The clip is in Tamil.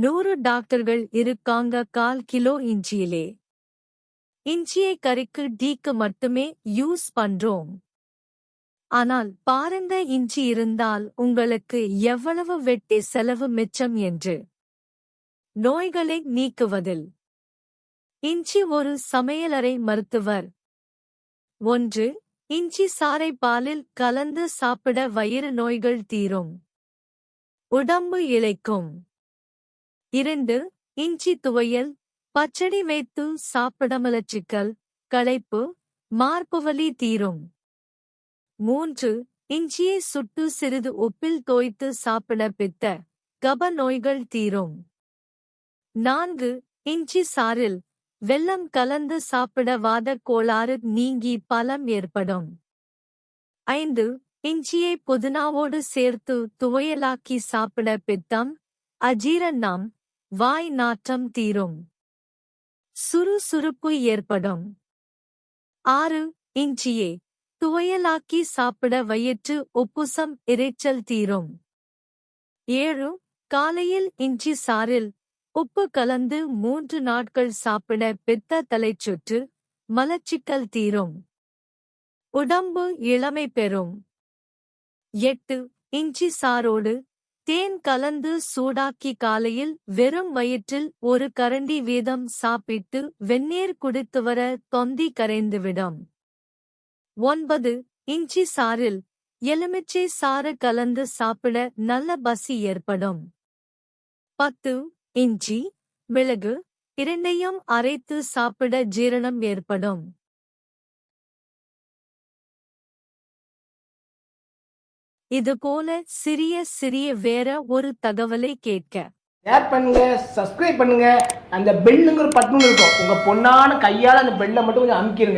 நூறு டாக்டர்கள் இருக்காங்க கால் கிலோ இஞ்சியிலே. இஞ்சியை கறிக்கு டீக்கு மட்டுமே யூஸ் பண்றோம். ஆனால் பாருங்க இஞ்சி இருந்தால் உங்களுக்கு எவ்வளவு வெட்டி செலவு மிச்சம் என்று. நோய்களை நீக்குவதில். இஞ்சி ஒரு சமையலறை மருத்துவர். ஒன்று இஞ்சி சாறை பாலில் கலந்து சாப்பிட வயிறு நோய்கள் தீரும். உடம்பு இளைக்கும். இரண்டு இஞ்சி துவையல் பச்சடி வைத்து சாப்பிட மலச்சிக்கல் களைப்பு மார்புவலி தீரும். மூன்று இஞ்சியை சுட்டு சிறிது உப்பில் தோய்த்து சாப்பிட பித்த கப நோய்கள் தீரும். நான்கு இஞ்சி சாறில் வெள்ளம் கலந்து சாப்பிட வாத கோளாறு நீங்கி பலம் ஏற்படும். ஐந்து இஞ்சியை புதினாவோடு சேர்த்து துவையலாக்கி சாப்பிட பித்தம் அஜீரணம் வாய் நாற்றம் தீரும். சுறுசுறுப்பு ஏற்படும். ஆறு இஞ்சியே துவையலாக்கி சாப்பிட வயிற்று உப்புசம் இரைச்சல் தீரும். ஏழு காலையில் இஞ்சி சாறில் உப்பு கலந்து மூன்று நாட்கள் சாப்பிட பித்த தலைச்சுற்று மலச்சிக்கல் தீரும். உடம்பு இளமை பெறும். எட்டு இஞ்சி சாரோடு தேன் கலந்து சூடாக்கி காலையில் வெறும் வயிற்றில் ஒரு கரண்டி வீதம் சாப்பிட்டு வெந்நீர் குடித்து வர தொந்தி கரைந்துவிடும். ஒன்பது. இஞ்சி சாறில் எலுமிச்சை சாறு கலந்து சாப்பிட நல்ல பசி ஏற்படும். பத்து. இஞ்சி மிளகு இரண்டையும் அரைத்து சாப்பிட ஜீரணம் ஏற்படும். இதுபோல சிறிய சிறிய வேற ஒரு தகவலை கேட்க. ஷேர் பண்ணுங்க சப்ஸ்கிரைப் பண்ணுங்க. அந்த பெல்லுங்கிற பட்டன் இருக்கும். உங்க பொண்ணான கையால அந்த பெல்லை மட்டும் கொஞ்சம் அமுக்கிருங்க.